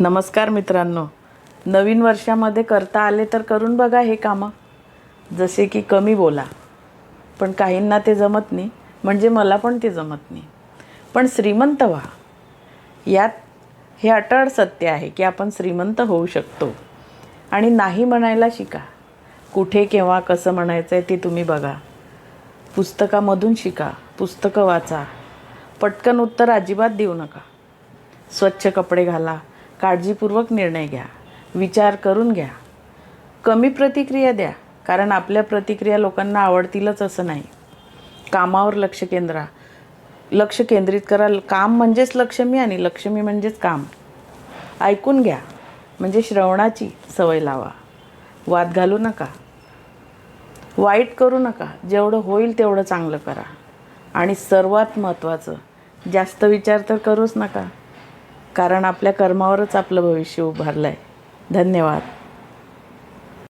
नमस्कार मित्रांनो. नवीन वर्षामध्ये करता आले तर करून बघा हे कामं. जसे की कमी बोला. पण काहींना ते जमत नाही म्हणजे मला पण ते जमत नाही. पण श्रीमंत व्हा. यात हे अटळ सत्य आहे की आपण श्रीमंत होऊ शकतो. आणि नाही म्हणायला शिका. कुठे केव्हा कसं म्हणायचं आहे ते तुम्ही बघा. पुस्तकामधून शिका. पुस्तकं वाचा. पटकन उत्तर अजिबात देऊ नका. स्वच्छ कपडे घाला. काळजीपूर्वक निर्णय घ्या. विचार करून घ्या. कमी प्रतिक्रिया द्या कारण आपल्या प्रतिक्रिया लोकांना आवडतीलच असं नाही. कामावर लक्ष केंद्रा लक्ष केंद्रित करा. काम म्हणजेच लक्ष्मी आणि लक्ष्मी म्हणजेच काम. ऐकून घ्या म्हणजे श्रवणाची सवय लावा. वाद घालू नका. वाईट करू नका. जेवढं होईल तेवढं चांगलं करा. आणि सर्वात महत्त्वाचं जास्त विचार तर करूच नका. कारण आपल्या कर्मावरच आपलं भविष्य उभारलं आहे धन्यवाद.